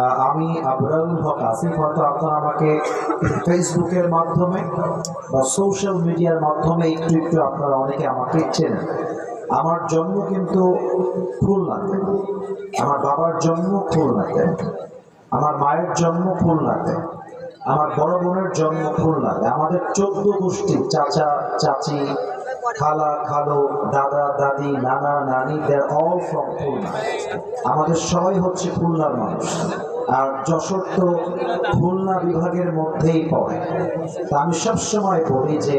আমি আবরারুল হক আসিফ হয়তো আপনারা আমাকে ফেসবুকের মাধ্যমে বা সোশ্যাল মিডিয়ার মাধ্যমে একটু একটু আপনারা অনেকে আমাকে চেনেন। আমার জন্ম কিন্তু খুলনাতে। আমার বাবার জন্ম খুলনাতে। আমার মায়ের জন্ম খুলনাতে। আমার বড় বোনের জন্ম খুলনাতে। আমাদের চোদ্দ গোষ্ঠী চাচা, চাচি খালা, খালো, দাদা, দাদি, নানা, নানি দেয়ার অল ফ্রম খুলনা আমাদের সবাই হচ্ছে খুলনার মানুষ। আর যশোর তো খুলনা বিভাগের মধ্যেই পড়ে। তা আমি সবসময় বলি যে,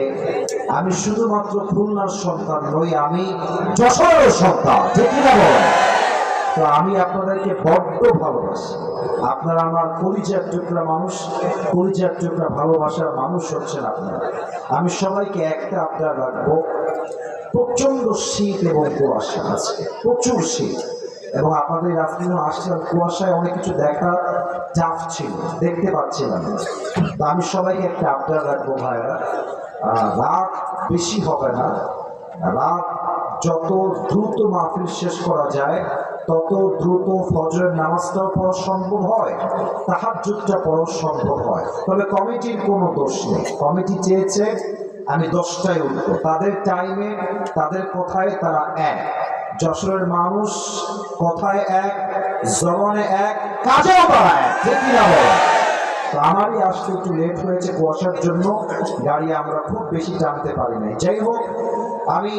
আমি শুধুমাত্র খুলনার সন্তান নই, আমি যশোরের সন্তান, ঠিক না তো আমি আপনাদেরকে বড্ড ভালোবাসি। আপনারা আমার পরিচয় টুকরা মানুষ পরিচয় টুকরা ভালোবাসার মানুষ হচ্ছেন আপনারা। আমি সবাইকে একটা আপনার রাখব প্রচণ্ড শীত এবং কুয়াশা আছে, প্রচুর শীত। এবং আপনাদের রাত্রিও আসছিলাম কুয়াশায় অনেক কিছু দেখা চাপ ছিল দেখতে পাচ্ছিলাম আমি সবাইকে একটা আবদার রাখব ভাইরা রাত বেশি হবে না। রাত যত দ্রুত মাহফিল শেষ করা যায়, তত দ্রুত ফজরের নামাজটাও পড়া সম্ভব হয় তাহার যুগটা পড়া সম্ভব হয়। তবে কমিটির কোনো দোষ নেই। কমিটি চেয়েছে আমি দশটায় উঠবো। তাদের টাইমে তাদের কথায় তারা এক। যশোরের মানুষ কথায় এক, জবানে এক কাজেও তারা এক তো আমারই আসতে একটু লেট হয়েছে কুয়াশার জন্য, গাড়ি আমরা খুব বেশি টানতে পারি নাই। যাই হোক, আমি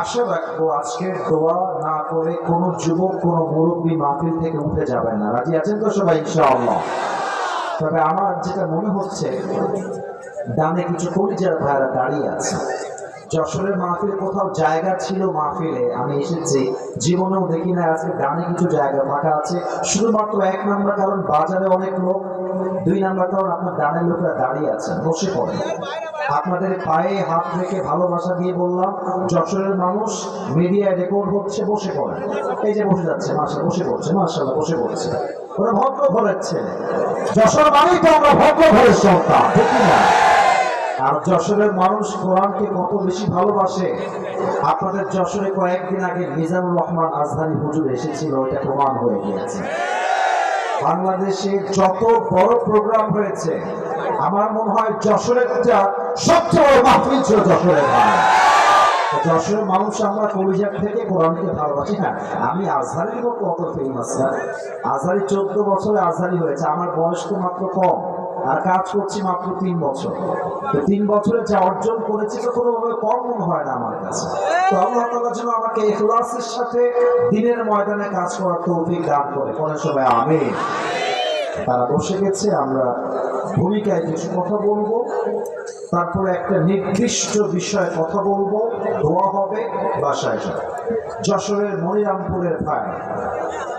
আশা রাখব আজকের দোয়া না করে কোনো যুবক, কোনো মুরব্বী মাহফিল থেকে উঠে যাবেন না। রাজি আছেন তো সবাই, ইনশাআল্লাহ? তবে আমার যেটা মনে হচ্ছে, ডানে কিছু পরিচয় ভাইরা দাঁড়িয়ে আছে। যশোরের মাহফিল কোথাও জায়গা ছিল মাহফিলে, আমি এসেছি। জীবনেও দেখি না আজকে ডানে কিছু জায়গা ফাঁকা আছে। শুধুমাত্র এক নাম্বার কারণ, বাজারে অনেক লোক। দুই নাম্বার কারণ, আপনার ডানের লোকরা দাঁড়িয়ে আছে বসে পড়ে আপনাদের পায়ে হাত রেখে ভালোবাসা দিয়ে বললাম, যশোরের মানুষ মিডিয়ায় রেকর্ড হচ্ছে, বসে পড়ে এই যে বসে যাচ্ছে মাসা বসে পড়ছে মাসাল্লাহ বসে পড়ছে। ওরা ভদ্র যশোর মানেই তো আমরা ভদ্র সন্তান, ঠিক না? আর যশোরের মানুষ কোরআনকে কত বেশি ভালোবাসে। আপনাদের যশোরে কয়েকদিন আগে মিজানুর রহমান আজহারি হুজুর এসেছিল এটা প্রমাণ হয়ে গিয়েছে। বাংলাদেশে যত বড় প্রোগ্রাম হয়েছে, আমার মনে হয় যশোরের সবচেয়ে বড় মাহফিল ছিল যশোরের যশোরের মানুষ আমরা কলিজার থেকে কোরআনকে ভালোবাসি হ্যাঁ আমি আজহারির মতো অত ফেমাস না। আজহারি চোদ্দ বছরে আজহারি হয়েছে, আমার বয়স তো মাত্র কম, আর কাজ করছি মাত্র তিন বছর। তিন বছরে যা অর্জন করেছি তো কোনোভাবে কম মনে হয় না আমার কাছে। তো আল্লাহ তাআলা যেন আমাকে ইখলাসের সাথে দিনের ময়দানে কাজ করার তৌফিক দান করে। কোন সময় আমি তারা বসে গেছে, আমরা ভূমিকায় কিছু কথা বলব। তারপরে একটা নির্দিষ্ট বিষয়ে কথা বলব। দোয়া হবে, বাসায় যাবে যশোরের মনিরামপুরের ভাই।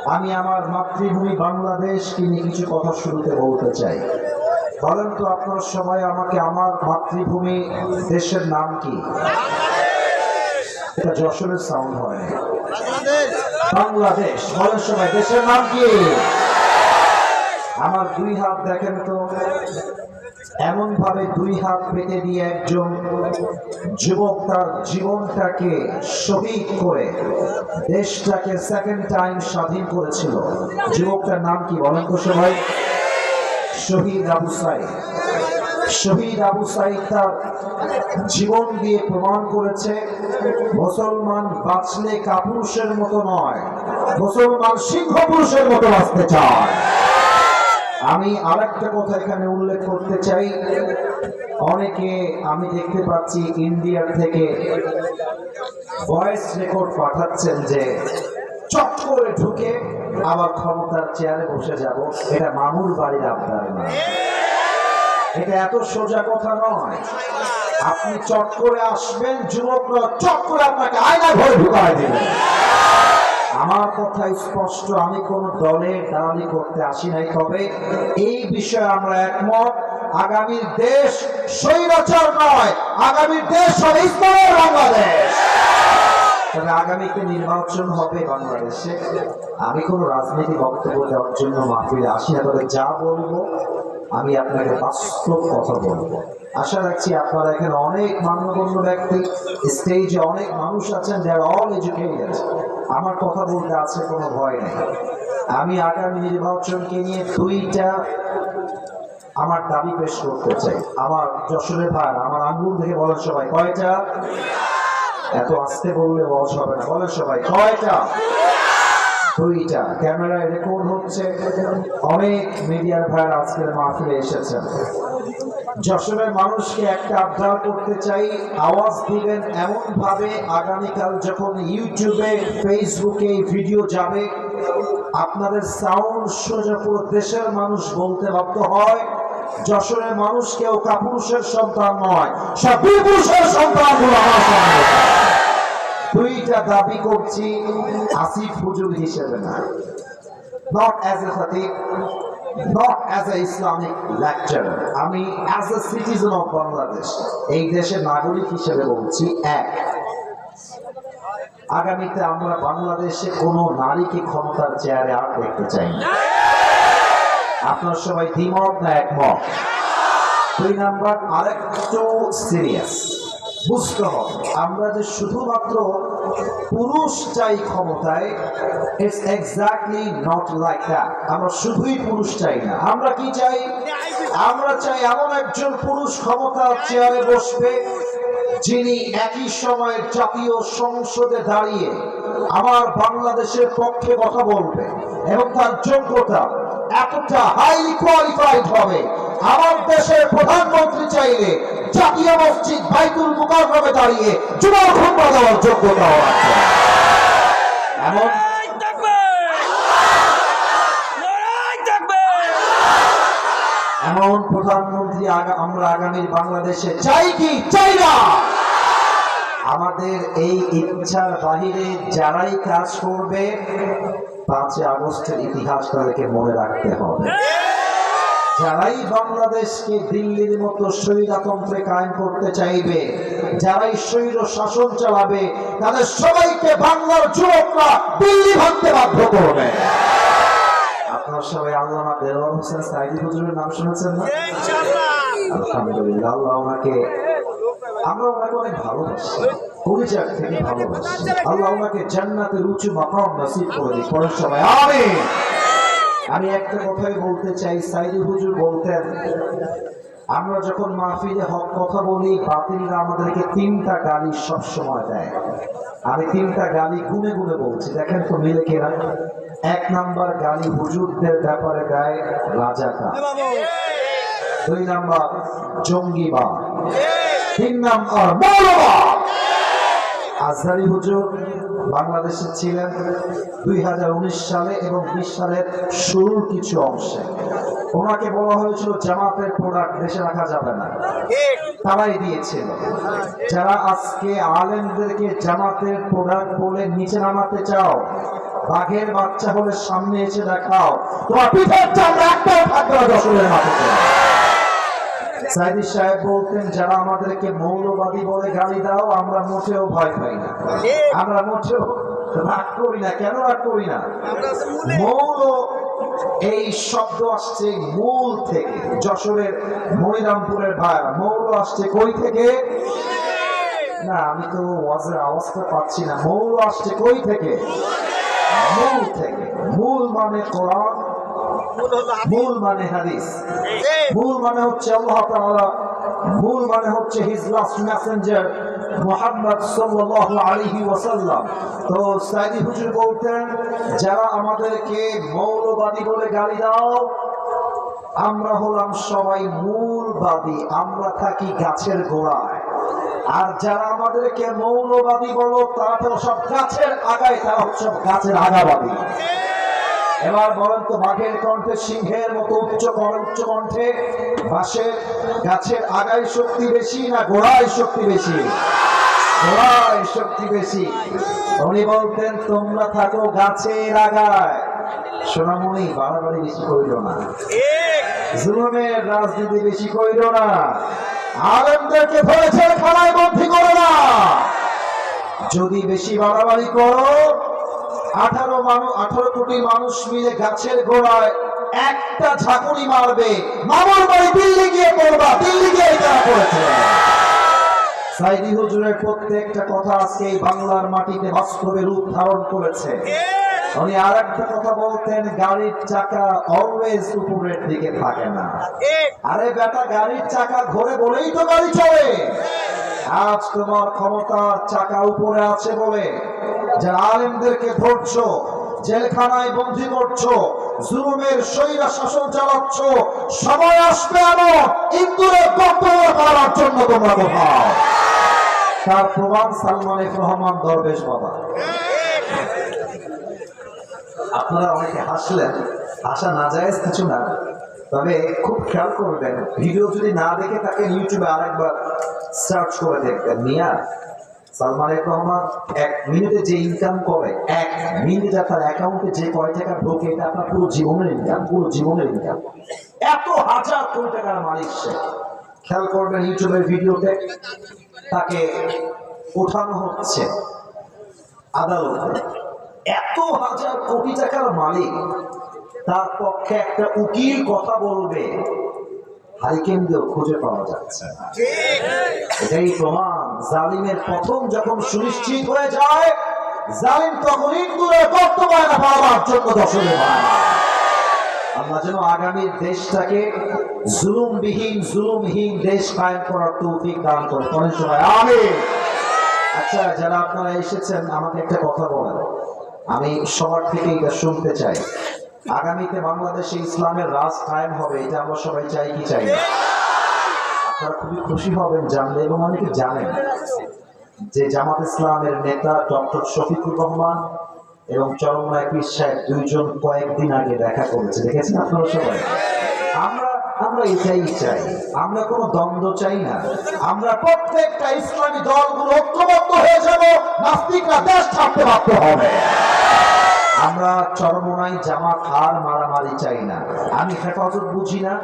আমি আমার মাতৃভূমি বাংলাদেশ, তিনি কিছু কথা শুরুতে বলতে চাই। বলেন তো আপনার সবাই আমাকে আমার মাতৃভূমি দেশের নাম কি? এটা যশোরের সাউন্ড হয়। বাংলাদেশ। বলেন সবাই, দেশের নাম কি? আমার দুই হাত দেখেন তো। এমন ভাবে দুই হাত পেতে দিয়ে একজন যুবক তার জীবনটাকে শহীদ করে দেশটাকে সেকেন্ড টাইম স্বাধীন করেছিল। যুবকটার নাম কি বলেন তো সবাই? শহীদ আবু সাইদ। শহীদ আবু সাইদ তার জীবন দিয়ে প্রমাণ করেছে, মুসলমান বাঁচলে কাপুরুষের মতো নয়, মুসলমান সিংহ পুরুষের মতো বাঁচতে চায়। আমি আরেকটা কথা এখানে উল্লেখ করতে চাই। অনেকে আমি দেখতে পাচ্ছি ইন্ডিয়ার থেকে ভয়েস রেকর্ড পাঠাচ্ছেন যে চট করে ঢুকে আবার ক্ষমতার চেয়ারে বসে যাব। এটা মামুর বাড়ির আপনার না। এটা এত সোজা কথা নয়। আপনি চট করে আসবেন, যুবকরা চট করে আপনাকে আয়না ঘরে ঢুকায় দেবেন আমার কথা স্পষ্ট, আমি কোন দলে দালালি করতে আসি নাই। তবে এই বিষয়ে আমরা একমত আগামীর দেশ স্বৈরাচার নয় আগামীর দেশ ইসলামের বাংলাদেশ। তবে আগামীতে নির্বাচন হবে বাংলাদেশে। আমি কোনো রাজনীতি বক্তব্য দেওয়ার জন্য মাহফিলে আসি না, তবে যা বলব, আমি আপনাকে বাস্তব কথা বলব। আশা রাখছি আপনারা এখানে অনেক মান্যগণ্য ব্যক্তি স্টেজে অনেক মানুষ আছেন যারা অল এডুকেটেড আমার কথা বলতে আছে, কোনো ভয় নেই। আমি আগামী নির্বাচনকে নিয়ে দুইটা আমার দাবি পেশ করতে চাই। আমার যশোরের ভাই আমার আঙ্গুল থেকে বলেন সবাই, কয়টা? এত আস্তে বললে বয়স হবে না, বলেন সবাই, কয়টা? দুইটা। ক্যামেরায় রেকর্ড হচ্ছে, অনেক মিডিয়ার ভাইয়ের আজকের মাহফিলে এসেছেন। যশোরের মানুষকে একটা আবদার করতে চাই, আওয়াজ দিবেন এমন ভাবে আগামীকাল যখন ইউটিউবে, ফেসবুকে এই ভিডিও যাবে, আপনাদের সাউন্ড সোজা পুরো দেশের মানুষ বলতে বাধ্য হয়, যশোরের মানুষ কেউ কাপুরুষের সন্তান নয়, সব পুরুষের সন্তান দুইটা দাবি করছি, আসিফ হুজুর হিসেবে না not as a not as a Islamic lecturer আমি as a citizen of Bangladesh এই দেশের নাগরিক হিসেবে বলছি এক। আগামীতে আমরা বাংলাদেশে কোনো নারীকে ক্ষমতার চেয়ারে আর দেখতে চাই না। আপনার সবাই দ্বিমত না একমত? দুই নাম্বার, আরেকটু সিরিয়াস বুঝতে হবে। আমরা যে শুধুমাত্র পুরুষ চাই ক্ষমতায় it's exactly not like that আমরা শুধুই পুরুষ চাই না। আমরা কি চাই? আমরা চাই এমন একজন পুরুষ ক্ষমতার চেয়ারে বসবে, যিনি একই সময়ে জাতীয় সংসদে দাঁড়িয়ে আমার বাংলাদেশের পক্ষে কথা বলবে এবং তার যোগ্যতা এতটা হাইলি কোয়ালিফাইড হবে। আমার দেশের প্রধানমন্ত্রী চাইলে জাতীয় মসজিদ বাইতুল মুকাররমে দাঁড়িয়ে জুমার খুতবা দেওয়ার যোগ্যতা আছে। এমন? এমন প্রধানমন্ত্রী আমরা আগামী বাংলাদেশে চাই কি? চাই না। আমাদের এই ইচ্ছার বাহিরে যারাই কাজ করবে পাঁচই আগস্টের ইতিহাস তাদেরকে মনে রাখতে হবে। যারাই বাংলাদেশকে দিল্লির মতো স্বৈরাতন্ত্রে কায়েম করতে চাইবে, যারাই স্বৈর শাসন চালাবে, তাদের সবাইকে বাংলার যুবকরা দিল্লি ভাঙতে বাধ্য করবে। আল্লাহ ওনাকে জান্নাতের উঁচু মাকাম নসিব করে দিই পরের সময় আমিন। আমি একটা কথাই বলতে চাই সাইদি হুজুর বলতেন, আমরা যখন মাহফিলে হক কথা বলি, বাতিলরা আমাদেরকে তিনটা গালি সব সময় দেয়। আমি তিনটা গালি গুনে গুনে বলছি, দেখেন তো মিলে কিনা। এক নাম্বার গালি হুজুরদের ব্যাপারে দেয় রাজাকা দুই নাম্বার, জঙ্গিবাদ। তিন নাম্বার, মৌলবাদ। আজহারি হুজুর বাংলাদেশে ছিলেন দুই হাজার উনিশ সালে এবং বিশ সালের শুরুর কিছু অংশে। ওনাকে বলা হয়েছিল, জামাতের প্রোডাক্ট দেশে রাখা যাবে না। তারাই দিয়েছিল। যারা আজকে আলেমদেরকে জামাতের প্রোডাক্ট বলে নিচে নামাতে চাও, বাঘের বাচ্চা হলে সামনে এসে দেখাও, তোমার পিঠের দশমের সাইদি সাহেব বলতেন যারা আমাদেরকে মৌলবাদী বলে গালি দাও আমরা মোটেও ভয় পাই না। আমরা মোটেও রাগ করি না। কেন রাগ করি না? মৌল। এই শব্দ আসছে মূল থেকে যশোরের মনিরামপুরের ভাইরা মৌল আসছে কই থেকে? না আমি তো ওয়াজের আওয়াজটা পাচ্ছি না। মৌল আসছে কই থেকে? মূল থেকে। মূল মানে কোরআন মূল মানে হাদিস। মূল মানে হচ্ছে আল্লাহ তাআলা। মূল মানে হচ্ছে হিজ লাস্ট মেসেঞ্জার মোহাম্মদ সাল্লাল্লাহু আলাইহি ওয়াসাল্লাম। তো সাইদি হুজুর বলতেন যারা আমাদেরকে মৌলবাদী বলে গালি দাও আমরা হলাম সবাই মূলবাদী আমরা থাকি গাছের গোড়ায়। আর যারা আমাদেরকে মৌলবাদী বলো তারা তো সব গাছের আগায় তারা হচ্ছে সব গাছের আগাবাদী। এবার বলেন তো বাঘের কণ্ঠে, সিংহের মতো উচ্চ উচ্চ কণ্ঠে বাঁশের গাছের আগায় শক্তি বেশি না গোড়ায় শক্তি বেশি? গোড়ায় শক্তি বেশি। উনি বলতেন, তোমরা থাকো গাছের আগায়। সোনামণি, বাড়াবাড়ি বেশি করিল না। জুলুমের রাজনীতি বেশি করিল না। আলেমদেরকে ধরেছে খানায় বন্দী করো না। যদি বেশি বাড়াবাড়ি করো আঠারো মানুষ আঠারো কোটি মানুষ মিলে গাছের গোড়ায় একটা ঝাঁকুনি মারবে। মামার বাড়ি দিল্লি গিয়ে পড়বা, দিল্লি গিয়ে করেছে সাইদি হুজুরের প্রত্যেকটা কথা আজকে এই বাংলার মাটিতে বাস্তবে রূপ ধারণ করেছে। উনি আর একটা কথা বলতেন, গাড়ির চাকা অলওয়েজ উপরের দিকে থাকে না। আরে বেটা, গাড়ির চাকা ঘোরে বলেই তো গাড়ি চলে। আজ তোমার ক্ষমতার চাকা উপরে আছে বলে যারা আলেমদেরকে ধরছো, জেলখানায় বন্দী করছ, জুলুমের সৈরা শাসন চালাচ্ছ, সময় আসবে এমন ইন্দুরে বক্তব্য করার জন্য তোমরা কোথাও তার প্রমাণ সালমান রহমান দরবেশ বাবা। আপনারা অনেকে হাসলেন, হাসা না যায় কিছু না, তবে খুব খেয়াল করবেন, ভিডিও যদি না দেখে তাকে ইউটিউবে আরেকবার সার্চ করে দেখবেন। মিয়া সালমান রহমান এক মিনিটে যে ইনকাম করে, এক মিনিটে তার অ্যাকাউন্টে যে কয় টাকা ঢোকে, এটা আপনার পুরো জীবনের ইনকাম পুরো জীবনের ইনকাম এত হাজার কোটি টাকার মালিক সে। খেয়াল করবেন ইউটিউবের ভিডিওতে তাকে ওঠানো হচ্ছে আদালতে। এত হাজার কোটি টাকার মালিক, তার পক্ষে একটা উকিল কথা বলবে। হারিকেন খুঁজে পাওয়া যাচ্ছে এটাই প্রমাণ, জালিমের যখন সুনিশ্চিত হয়ে যায়, জালিম তখন ইন্দুরে বর্তমানে পাওয়ার জন্য আমরা যেন আগামী দেশটাকে জুলুমবিহীন, জুলুমহীন দেশ কায়েম করার তৌফিক দান করে অনেক সময় আমি আচ্ছা যারা আপনারা এসেছেন, আমাকে একটা কথা বলেন। আমি সবার থেকে এটা শুনতে চাই। আগামীতে বাংলাদেশে ইসলামের রাজ কায়েম হবে, এটা আমরা সবাই চাই, কি চাই? আপনারা খুবই খুশি হবেন, জানলে এবং অনেকে জানেন যে জামাত ইসলামের নেতা ডক্টর শফিকুর রহমান এবং চরমনায় পীর সাহেব দুইজন কয়েকদিন আগে দেখা করেছে। দেখেছেন আপনারা সবাই? আমরা আমরা এটাই চাই। আমরা কোনো দ্বন্দ্ব চাই না। আমরা প্রত্যেকটা ইসলামী দলগুলো ঐক্যবদ্ধ হয়ে যাব, নাস্তিকরা দেশ ছাড়তে বাধ্য হবে। আমরা চরমনাই জামাত হার মারামারি চাই না। আমি হেফাজত বুঝি না,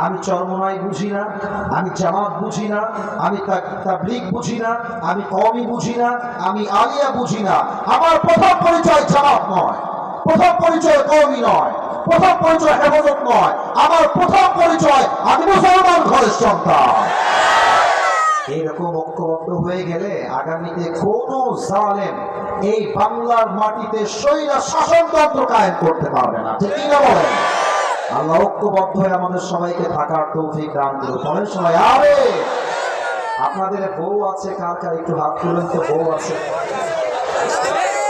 আমি চরমনাই বুঝি না, আমি জামাত বুঝি না, আমি তা- তাবলিগ বুঝি না, আমি কওমি বুঝি না, আমি আলিয়া বুঝি না। আমার প্রথম পরিচয় জামাত নয়, প্রথম পরিচয় কওমি নয়, প্রথম পরিচয় হেফাজত নয়। আমার প্রথম পরিচয় আমি মুসলমান ঘরের সন্তান। এইরকম ঐক্যবদ্ধ হয়ে গেলে আগামীতে কোন জালেম এই বাংলার মাটিতে স্বৈরা শাসনতন্ত্র কায়েম করতে পারবে না। ঠিক না বলেন? আল্লাহ ঐক্যবদ্ধ হয়ে আমাদের সবাইকে থাকার তৌফিক দান করুন। বলেন সবাই, আরে! আপনাদের বউ আছে, কার কার একটু হাত তুলেন তো, বউ আছে।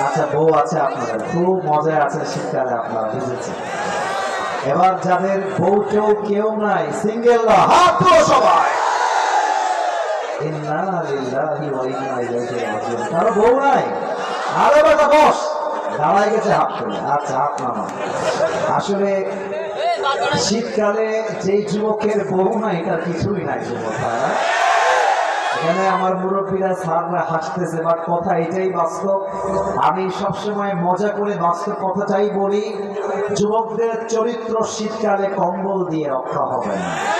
আচ্ছা বউ আছে আপনাদের। খুব মজায় আছে শীতকালে আপনারা, বুঝেছেন। এবার যাদের বউ কেউ কেউ নাই সিঙ্গেল হাত সবাই! দাঁড়াই গেছে আচ্ছা আসলে শীতকালে যে যুবকের বউ নাই, তার কিছুই নাই যুবক। এখানে আমার মুরব্বীরা, স্যাররা হাসতেছে, বাট কথা এটাই বাস্তব। আমি সবসময় মজা করে বাস্তব কথাটাই বলি, যুবকদের চরিত্র শীতকালে কম্বল দিয়ে রক্ষা হবে না।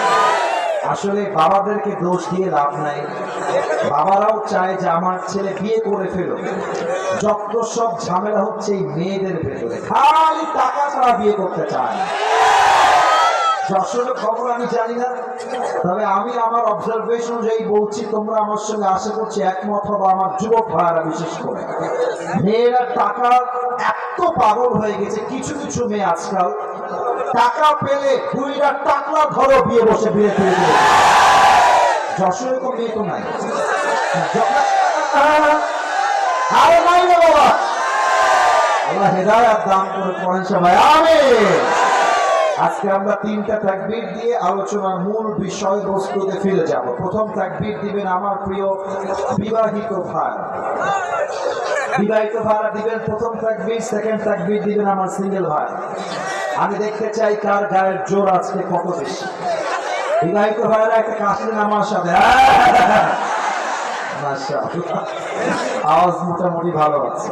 আসলে বাবাদেরকে দোষ দিয়ে লাভ নাই। বাবারাও চায় যে আমার ছেলে বিয়ে করে ফেলো। যত সব ঝামেলা হচ্ছে এই মেয়েদের ভেতরে। খালি টাকা ছাড়া বিয়ে করতে চায় না। যশোরের খবর আমি জানি না, তবে আমি আমার অবজারভেশন অনুযায়ী বলছি, তোমরা আমার সঙ্গে আশা করছি একমত হবে, আমার যুবক ভাইয়ারা বিশেষ করে। মেয়েরা টাকা এত পাগল হয়ে গেছে, কিছু কিছু মেয়ে আজকাল টাকা পেলে দুইটা টাকলা ধরো, বিয়ে বসে বিয়ে করে দিল যশোরে তো মেয়ে তো নাই। আরে নাই রে বাবা। আল্লাহ হেদায়াত দান করে পড়েন সবাই আমিন। আজকে আমরা তিনটা তাকবীর দিয়ে আলোচনার মূল বিষয়বস্তুতে ফিরে যাব। প্রথম তাকবীর দিবেন আমার প্রিয় বিবাহিত ভাই। বিবাহিত ভাইরা দিবেন প্রথম তাকবীর, সেকেন্ড তাকবীর দিবেন আমার সিঙ্গেল ভাই। আমি দেখতে চাই কার গায়ের জোর আজকে কত বেশি। বিবাহিত ভাইরা একটা কাশলেন আমার সাথে আওয়াজ মোটামুটি ভালো আছে।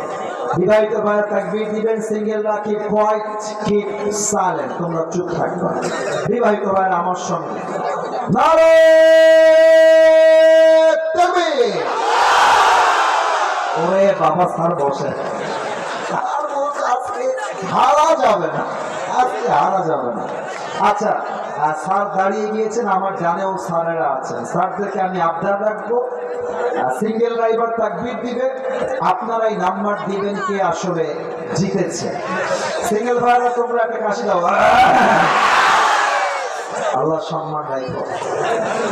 বিবাহিত ভাইয়ের তাকবীর দিবেন কোয়াইট কি তোমরা চুপ থাকবে বিবাহিত ভাইয়ের আমার সঙ্গে। নারে ওরে বাবা স্যার বসে। আর আজকে যাবে না। আজকে হারা যাবে না। আচ্ছা স্যার দাঁড়িয়ে গিয়েছেন, আমার জানেও স্যারেরা আছেন। স্যারদেরকে আমি আবদার রাখব। সিঙ্গেল ড্রাইভার তাকবির দিবেন। আপনারাই নাম্বার দিবেন কে আসলে জিতেছে। সিঙ্গেল ভাইরা তোমরা একটা কাশি দাও। আল্লাহ সম্মান রাখো।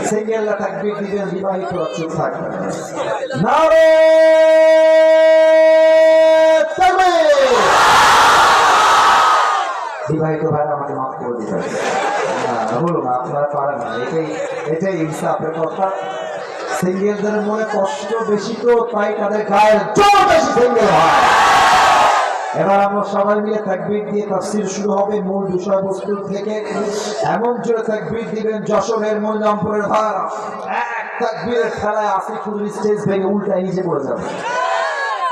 সিঙ্গেলরা তাকবির দিবেন বিবাহিতরা চুপ থাকবেন। নারে তাকবীর! বিবাহিত ভাইরা আমাকে মাফ করে না, বলুন, আপনারা পারেন না। এটাই এটাই ইনসাফের কথা। সিঙ্গেলদের মনে কষ্ট বেশি তো, তাই তাদের গায়ের জোর বেশি সিঙ্গেল হয়। এবার আমরা সবাই মিলে তাকবীর দিয়ে তাফসীর শুরু হবে মূল বিষয়বস্তু থেকে। এমন জোরে তাকবীর দিবেন যশোরের মনিরামপুরের ভার এক তাকবীরের খেলায় আসিফুল স্টেজ ভেঙে উল্টা নিচে পড়ে যাবে।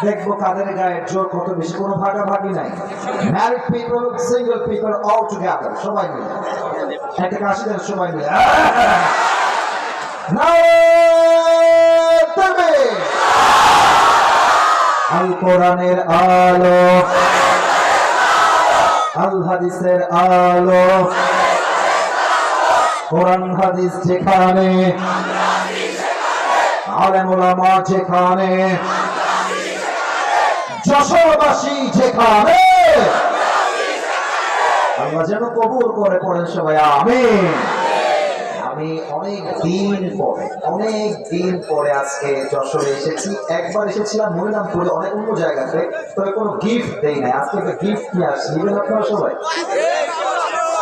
দেখব কাদের গায়ে জোর কত বেশি। কোনো ভাগাভাগি নাই। Married people single people all together সবাই মিলে। একটা কাশি দেন, সবাই মিলে। আল কোরআনের আলো। আল হাদিসের আলো। কোরআন হাদিস যেখানে। আলেম ওলামা যেখানে। যশোরবাসী যেখানে। আল্লাহ যেন কবুল করে পড়েন সবাই আমি আমি অনেক দিন পরে, অনেক দিন পরে আজকে যশোরে এসেছি। একবার এসেছিলাম মরিনামপুরে অনেক অন্য জায়গাতে, তবে কোনো গিফট দেই নাই। আজকে একটা গিফট নিয়ে আসছি। আপনারা সবাই?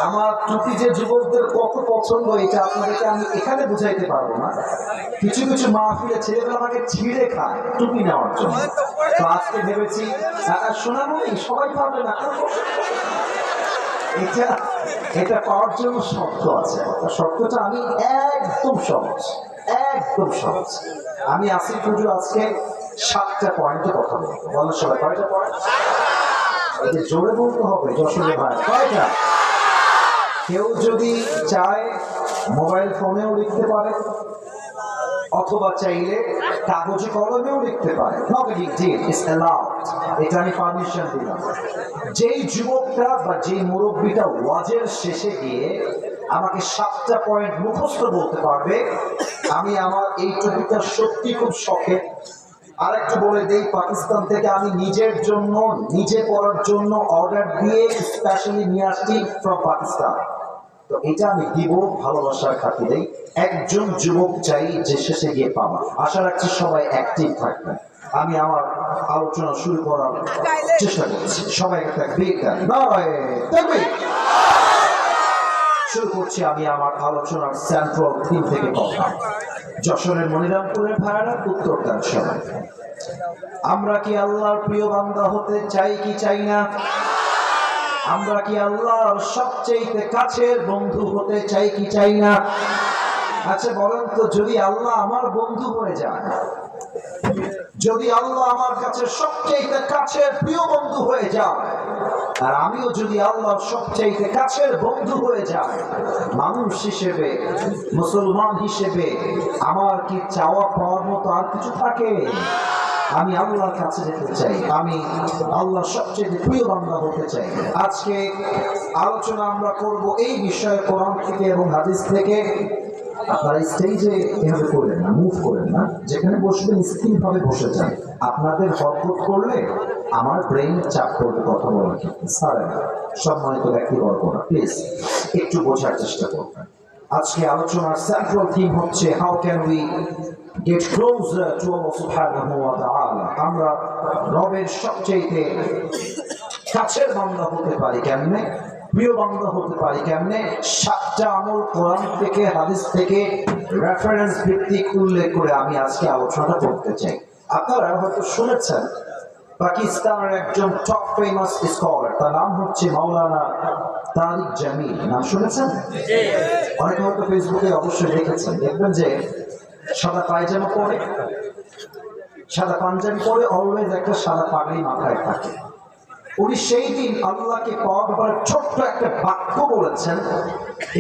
আমার টুপি যে যুবকদের কত পছন্দ এটা আপনাদেরকে আমি এখানে বুঝাইতে পারব না। কিছু কিছু মাহফিলে ছেলেরা আমাকে ছিঁড়ে খায় টুপি নেওয়ার জন্য। তো আজকে ভেবেছি শোনাবই সবাই পারবে না। এটা এটা পাওয়ার জন্য শর্ত আছে। শর্তটা আমি একদম সহজ একদম সহজ। আমি আসিফ হুজুর আজকে সাতটা পয়েন্টে কথা বলব। বলো সবাই, কয়টা পয়েন্ট? জোরে বলতে হবে, যশোরে ভাই, কয়টা? কেউ যদি চায় মোবাইল ফোনেও লিখতে পারে, অথবা চাইলে কাগজে কলমেও লিখতে পারে। Not a big deal it's allowed এটা আমি পারমিশন দিলাম। যেই যুবকটা বা যেই মুরব্বীটা ওয়াজের শেষে গিয়ে আমাকে সাতটা পয়েন্ট মুখস্থ বলতে পারবে, আমি আমার এই টুপিটা সত্যি খুব শখের আরেকটু বলে দেই, পাকিস্তান থেকে আমি নিজের জন্য, নিজে পড়ার জন্য অর্ডার দিয়ে স্পেশালি নিয়ে আসছি ফ্রম পাকিস্তান তো এটা আমি দিব ভালোবাসার খাতিরেই একজন যুবক চাই যে শেষে গিয়ে পাবা। আশা রাখছি সবাই অ্যাক্টিভ থাকবেন। আমি আমার আলোচনা শুরু করার চেষ্টা করছি। সবাই একটা। শুরু করছি আমি আমার আলোচনার সেন্ট্রাল থিম থেকে কথা। যশোরের মনিরামপুরের ভাড়া উত্তর দেন সবাই। আমরা কি আল্লাহর প্রিয় বান্দা হতে চাই কি চাই না? আমরা কি আল্লাহর সবচেয়ে কাছের বন্ধু হতে চাই কি চাই না? আচ্ছা বলেন তো, যদি আল্লাহ আমার বন্ধু হয়ে যায় যদি আল্লাহ আমার কাছে সবচেয়ে কাছের প্রিয় বন্ধু হয়ে যায় আর আমিও যদি আল্লাহর সবচেয়ে কাছের বন্ধু হয়ে যায় মানুষ হিসেবে, মুসলমান হিসেবে, আমার কি চাওয়া পাওয়ার মতো আর কিছু থাকে? আমি আল্লাহর কাছে যেতে চাই। আমি আল্লাহর সবচেয়ে প্রিয় বান্দা হতে চাই। আজকে আলোচনা আমরা করব এই বিষয়ে কোরআন থেকে এবং হাদিস থেকে। আপনারা স্টেজে এভাবে করবেন না মুভ করেন না। যেখানে বসবেন স্থির ভাবে বসে যান। আপনাদের হটপট করলে আমার ব্রেন চাপ করবে, কথা বলার ক্ষেত্রে। সারে না। সম্মানিত ব্যক্তি গল্প না প্লিজ একটু বোঝার চেষ্টা করবেন। আজকে আলোচনার সেন্ট্রাল থিম হচ্ছে how can we get closer to আল্লাহ সুবহানাহু ওয়া তাআলা আমরা রবের সবচেয়ে কাছের বান্দা হতে পারি কেমনে? প্রিয় বান্দা হতে পারি কেমনে? সাতটা আমল কোরআন থেকে, হাদিস থেকে রেফারেন্স ভিত্তিক উল্লেখ করে আমি আজকে আলোচনাটা করতে চাই। আপনারা হয়তো শুনেছেন, পাকিস্তানের একজন টপ ফেমাস স্কলার তার নাম হচ্ছে মাওলানা তারিক জামিল নাম শুনেছেন? অনেকে হয়তো ফেসবুকে অবশ্যই দেখেছেন। দেখবেন যে সাদা পায়জামা পরে সাদা পাঞ্জাবি পরে অলওয়েজ একটা সাদা পাগড়ি মাথায় থাকে। উনি সেই দিন আল্লাহকে পাওয়ার ব্যাপারে ছোট্ট একটা বাক্য বলেছেন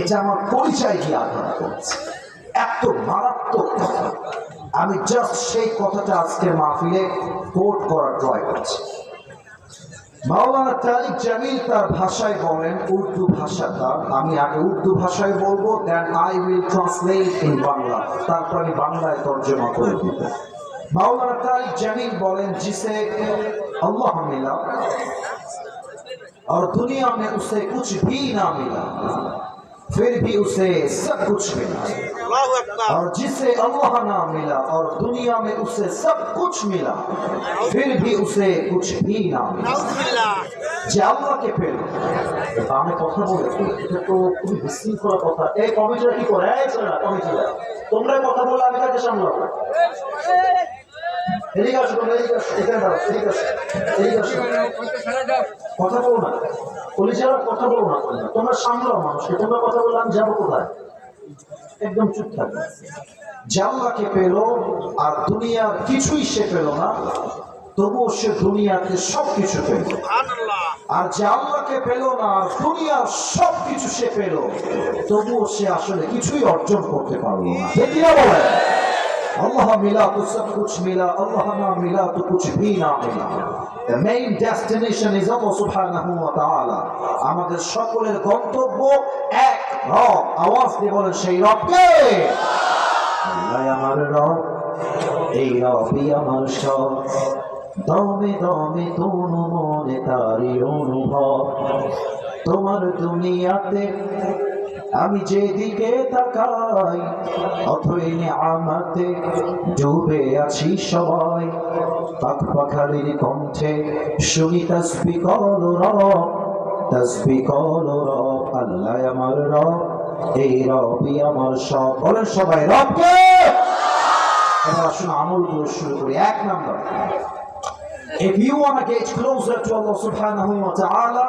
এটা আমার পরিচয় দিয়ে আধার করেছে। এত মারাত্মক কথা। আমি জাস্ট সেই কথাটা আজকে মাহফিলে কোট করার ট্রাই করছি। মাওলানা তারিক জামিল তার ভাষায় বলেন উর্দু ভাষা তার আমি আগে উর্দু ভাষায় বলবো then I will translate in Bangla তারপর আমি বাংলায় তর্জমা করে দিব মাওলানা তারিক জামিল বলেন जिसे अल्लाह मिला और दुनिया में उसे कुछ भी ना मिला फिर भी उसे सब कुछ मिला আল্লাহু আকবার और जिसे अल्लाह ना मिला और दुनिया में उसे सब कुछ मिला फिर भी उसे कुछ भी ना मिला নাউজুবিল্লাহ যে আল্লাহকে পেল আমি কথা বলে এটা তো খুবই বিশৃঙ্খলা কথা এই কমিটিরা কি করে এই ছেলেরা কমিটিরা তোমরা কথা বলে আমি কাকে সামলাবো আর কিছুই সে পেল না, তবুও সে দুনিয়াতে সবকিছু পেল। আর যে আল্লাহকে পেল না দুনিয়ার সবকিছু সে পেল, তবুও সে আসলে কিছুই অর্জন করতে পারল না। আল্লাহ মিলা তো সব কুছ মিলা আল্লাহ না মিলা তো কুছ ভি না মিলা The main destination is Allah subhanahu wa ta'ala. আমাদের সকলের গন্তব্য এক রব। আওয়াজ দিয়ে বলেন, সেই রবকে। আল্লাহ আমার রব, এই রবই আমার সব। দমে দমে তনু মনে তারি অনুভব। তোমার দুনিয়াতে আমি যেদিকে তাকাই অথই আমাতে ডুবে আছি সবাই। পাখ পাখালির কণ্ঠে শুনি তসবি কল রব তসবি কল রব আল্লাহ আমার রব এই রবই আমার সব। বলেন সবাই রবকে! এবার আসুন শুরু করি। এক number If you want to get closer to Allah subhanahu wa ta'ala,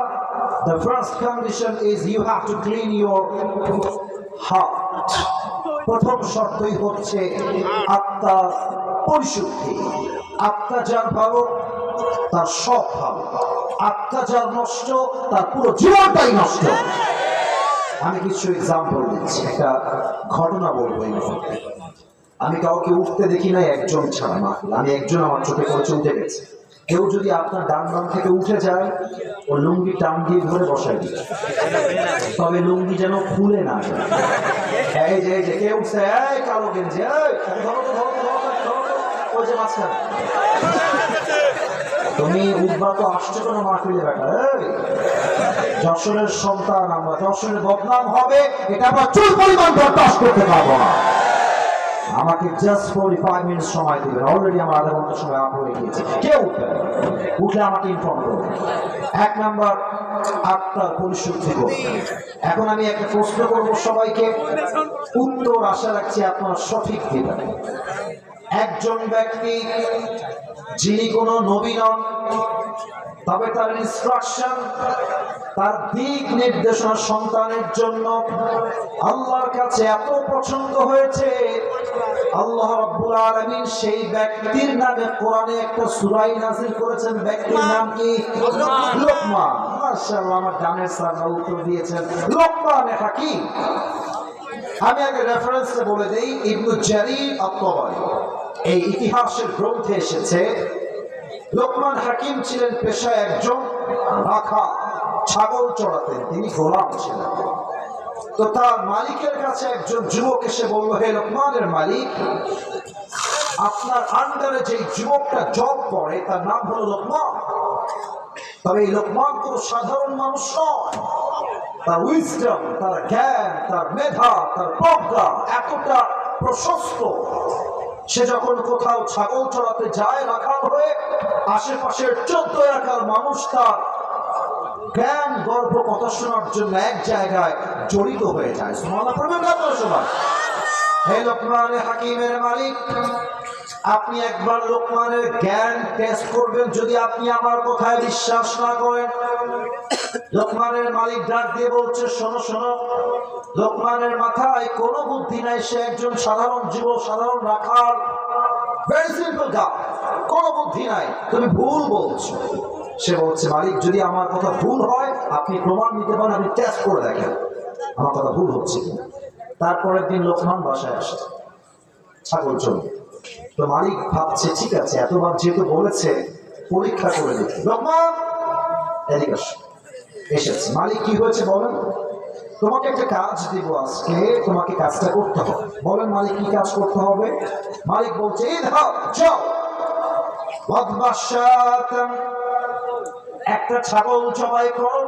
the first condition is you have to clean your heart. প্রথম শর্তই হচ্ছে আত্মার পরিশুদ্ধি। আত্মা যার ভালো, তার সব ভালো। আত্মা যার নষ্ট, তার পুরো জীবনটাই নষ্ট। আমি কিছু এক্সাম্পল দিচ্ছি, একটা ঘটনা বলব এই আমি কাউকে উঠতে দেখি না একজন ছাড়া মাহফিল আমি একজন আমার চোখে উঠে গেছে কেউ যদি আপনার ডান বাম থেকে উঠে যায়, ও লুঙ্গি টান দিয়ে ধরে বসায় দিচ্ছে তবে লুঙ্গি যেন খুলে না তুমি উঠবা তো আসছে কোনো মাহফিলে বেটা যশোরের সন্তান আমরা, যশোরের বদনাম হবে, এটা আমরা চুল পরিমাণ বরদাস্ত করতে পারব না। আমাকে জাস্ট ফোর্টি ফাইভ মিনিট সময় দেবেন। অলরেডি আমার আধা ঘণ্টা সময় আপ হয়ে গিয়েছে কেউ উঠবে? উঠলে আমাকে ইনফর্ম করবে এক নাম্বার আত্মার পরিশুদ্ধি এখন আমি একটা প্রশ্ন করব সবাইকে। উত্তর আশা রাখছি আপনার সঠিক দিবেন। একজন ব্যক্তি যিনি কোনো নবী নন তবে তার ইনস্ট্রাকশন তার দিক নির্দেশনা সন্তানের জন্য আল্লাহর কাছে এত পছন্দ হয়েছে। আল্লাহ রাব্বুল আলামিন সেই ব্যক্তির নামে কোরআনে একটা সূরাই নাযিল করেছেন। ব্যক্তির নাম কি? লোকমান। মাশাআল্লাহ আমার ডানের স্যার উত্তর দিয়েছেন। লোকমান হাকিম আমি আগে রেফারেন্সে বলে দেই। ইবনু জারির আত-তাবারি এই ইতিহাসের গ্রন্থে এসেছে লোকমান হাকিম ছিলেন পেশায় একজন রাখা ছাগল চড়াতেন তিনি গোলাম ছিলেন। তো তার মালিকের কাছে একজন যুবক এসে বলল, হে লোকমানের মালিক, আপনার আন্ডারে যে যুবকটা জব করে, তার নাম হলো লোকমান। তবে এই লোকমান কোনো সাধারণ মানুষ তার উইজডম তার জ্ঞান, তার মেধা, তার প্রজ্ঞা এতটা প্রশস্ত সে যখন কোথাও ছাগল চড়াতে যায় রাখাল হয়ে, আশেপাশের চোদ্দ এলাকার মানুষ তার জ্ঞান গর্ব কথা শোনার জন্য এক জায়গায় জড়িত হয়ে যায়। সুমানা করবেন আপনার সবাই। হে লোকমানের হাকিমের মালিক আপনি একবার লোকমানের জ্ঞান টেস্ট করবেন যদি আপনি আমার কথায় বিশ্বাস না করেন। লোকমানের মালিক ডাক দিয়ে বলছে, শোনো শোনো, লোকমানের মাথায় কোনো বুদ্ধি নাই, সে একজন সাধারণ জীব, সাধারণ রাখাল। ভেরি সিম্পল গা কোনো বুদ্ধি নাই, তুমি ভুল বলছো। সে বলছে, মালিক, যদি আমার কথা ভুল হয়, আপনি প্রমাণ নিতে পারেন আপনি টেস্ট করে দেখেন। আমার কথা ভুল হচ্ছে তারপরের দিন লোকমান বাসায় আসছে ছাগল চলে তো মালিক ভাবছে, ঠিক আছে, এতবার যেহেতু বলেছে, পরীক্ষা করে দেখি। এসেছে। মালিক, কি হয়েছে বলেন? তোমাকে একটা কাজ দিব আজকে, তোমাকে কাজটা করতে হবে। বলেন, মালিক, কি কাজ করতে হবে? মালিক বলছে, এই ধাও একটা ছাগল জবাই করো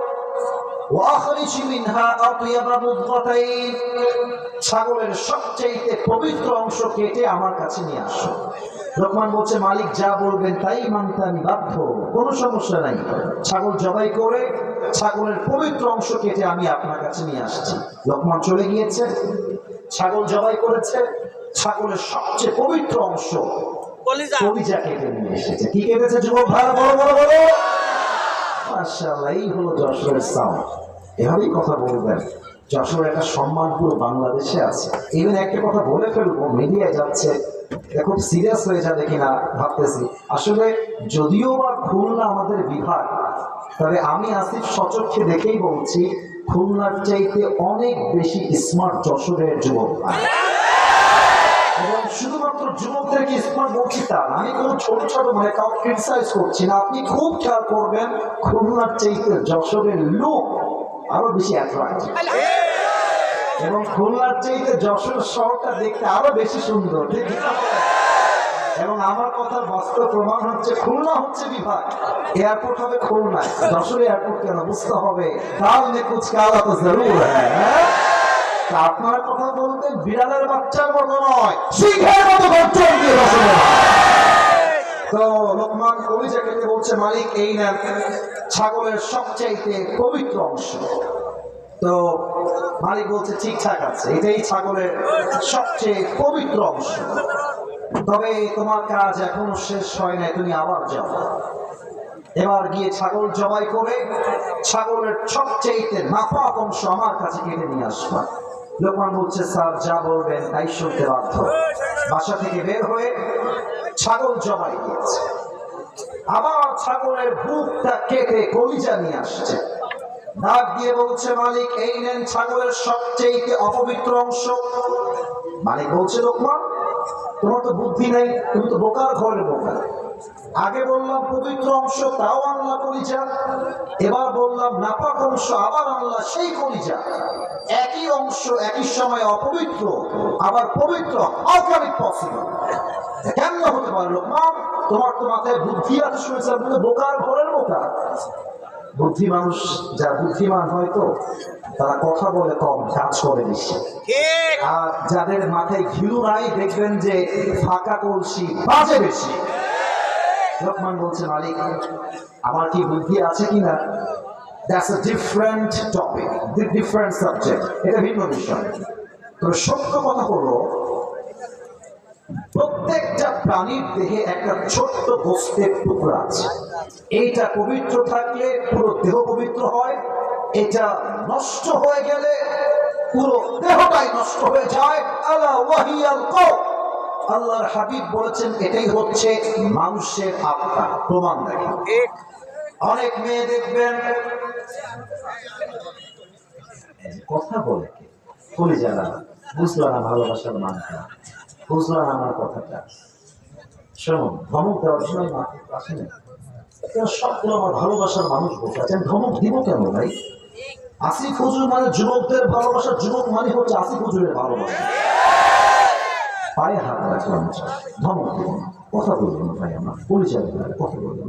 ছাগলের সবচেয়ে পবিত্র অংশ কেটে আমার কাছে নিয়ে আসো। লোকমান বলছে মালিক যা বলবেন তাই মানতে আমি বাধ্য। কোনো সমস্যা নাই। ছাগল জবাই করে ছাগলের পবিত্র অংশ কেটে আমি আপনার কাছে নিয়ে আসছি। লোকমান চলে গিয়েছে। ছাগল জবাই করেছে। ছাগলের সবচেয়ে পবিত্র অংশ কলিজা কেটে নিয়ে এসেছে। কি কেটেছে যুবক ভাই? বলো বলো বলো। মাশাআল্লাহ এই হলো যশোরের সাউন্ড। এভাবেই কথা বলবেন। যশোর একটা সম্মান পুরো বাংলাদেশে আছে। ইভেন একটা কথা বলে ফেলব, মিডিয়ায় যাচ্ছে। এটা খুব সিরিয়াস হয়ে যাবে কিনা ভাবতেছি। আসলে যদিও বা খুলনা আমাদের বিভাগ, তবে আমি আসিফ সচক্ষে দেখেই বলছি, খুলনার চাইতে অনেক বেশি স্মার্ট যশোরের যুবক শুধুমাত্র যুবকদেরকে স্মার্ট বলছি তা? আমি কোনো ছোট ছোট মানে কাউ ক্রিটিসাইজ করছি না। আপনি খুব খেয়াল করবেন, খুলনার চাইতে যশোরের লোক আরও বেশি অ্যাট্রাক্টিভ এবং খুলনার চাইতে যশোর শহরটা দেখতে আরও বেশি সুন্দর এবং আমার কথার বাস্তব প্রমাণ হচ্ছে খুলনা হচ্ছে বিভাগ। এয়ারপোর্ট হবে খুলনায়। যশোর এয়ারপোর্ট কেন? বুঝতে হবে। কাল মে কুচ কালা তো জরুর। হ্যাঁ? আপনারা কথা বলতে বিড়ালের বাচ্চার মতো নয়। সিংহের মতো গর্জন দিয়ে বসে তো লোকমান কবিজা কেটে বলছে মালিক এই নেন ছাগলের সবচাইতে পবিত্র অংশ। তো মালিক বলছে ঠিকঠাক আছে এটাই ছাগলের সবচেয়ে পবিত্র অংশ। তবে তোমার কাজ এখনও শেষ হয় না তুমি আবার যাও। এবার গিয়ে ছাগল জবাই করে ছাগলের সবচেয়ে নাপাক অংশ আমার কাছে কেটে নিয়ে আসবা। লোকমান বলছে স্যার যা বলবেন তাই শুনতে বাধ্য। বাসা থেকে বের হয়ে ছাগল জবাই দিয়েছে আবার ছাগলের বুকটা কেটে কলিজা নিয়ে আসছে। ডাক দিয়ে বলছে, মালিক, এই নেন ছাগলের সবচেয়ে অপবিত্র অংশ। মালিক বলছে, লোকমান, তোমার তো বুদ্ধি নেই, তুমি তো বোকার ঘরের বোকা। আগে বললাম পবিত্র অংশ তাও আনলা কলিজা। এবার বললাম নাপাক অংশ আবার আনলা সেই কলিজা। একই অংশ একই সময় অপবিত্র আবার পবিত্র আলকানিক পসিবল কেমন হতে পারে লোকমান তোমার তো মাথায় বুদ্ধি আছে শুনেছি আপনি তো বোকার ঘরের বোকা। বুদ্ধি মানুষ যারা বুদ্ধিমান হয়তো তারা কথা বলে কম কাজ করে বেশি। আর যাদের মাথায় ঘিলু নাই দেখবেন যে ফাঁকা কলসি বাজে বেশি। লোকমান বলছে, মালিক, আমার কি বুদ্ধি আছে কিনা? That's a different topic different subject এটা ভিন্ন বিষয়। তবে সত্য কথা হলো, প্রত্যেকটা প্রাণীর দেহে একটা ছোট্ট গোস্তের টুকরা আছে। এইটা পবিত্র থাকলে পুরো দেহ পবিত্র হয়, এটা নষ্ট হয়ে গেলে পুরো দেহটাই নষ্ট হয়ে যায়। আলা ওয়াহিয়াল কওম। আল্লাহর হাবিব বলেছেন, এটাই হচ্ছে মানুষের আত্মা। প্রমাণ দেখেন। অনেক মেয়ে দেখবেন কথা বলে কে? বলি যারা বুঝলো না ভালোবাসার মানটা? বুঝলো না আমার কথাটা? শোনো, ধমক দেওয়ার সময় মাথায় আসে না সবগুলো আমার ভালোবাসার মানুষ বসে আছেন ধমক দিব কেন ভাই? আসিফ হুজুর মানে যুবকদের ভালোবাসা। যুবক মানে হচ্ছে আসিফ হুজুরের ভালোবাসা। পায়ে হাত। না কথা বলবেন ভাই আমার। পরিচয় কথা বলবেন